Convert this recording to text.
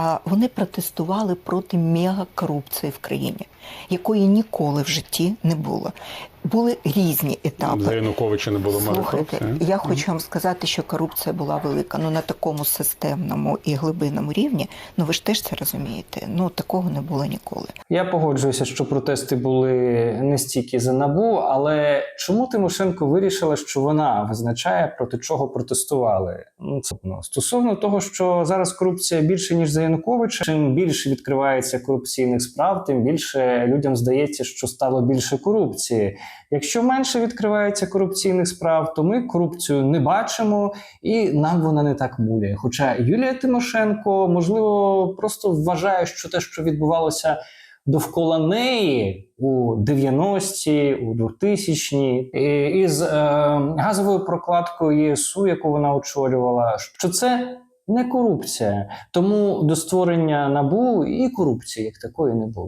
А вони протестували проти мегакорупції в країні, якої ніколи в житті не було. Були різні етапи. За Януковича не було Слухайте, корупції. я хочу вам сказати, що корупція була велика. Ну на такому системному і глибинному рівні. Ну ви ж теж це розумієте. Ну такого не було ніколи. Я погоджуюся, що протести були не стільки за набу, але чому Тимошенко вирішила, що вона визначає проти чого протестували? Ну це ну, стосовно того, що зараз корупція більше ніж за Януковича. Чим більше відкривається корупційних справ, тим більше людям здається, що стало більше корупції. Якщо менше відкривається корупційних справ, то ми корупцію не бачимо і нам вона не так муляє. Хоча Юлія Тимошенко, можливо, просто вважає, що те, що відбувалося довкола неї у 90-ті, у 2000-ті, із е, газовою прокладкою ЄСУ, яку вона очолювала, що це не корупція. Тому до створення набу і корупції як такої не було.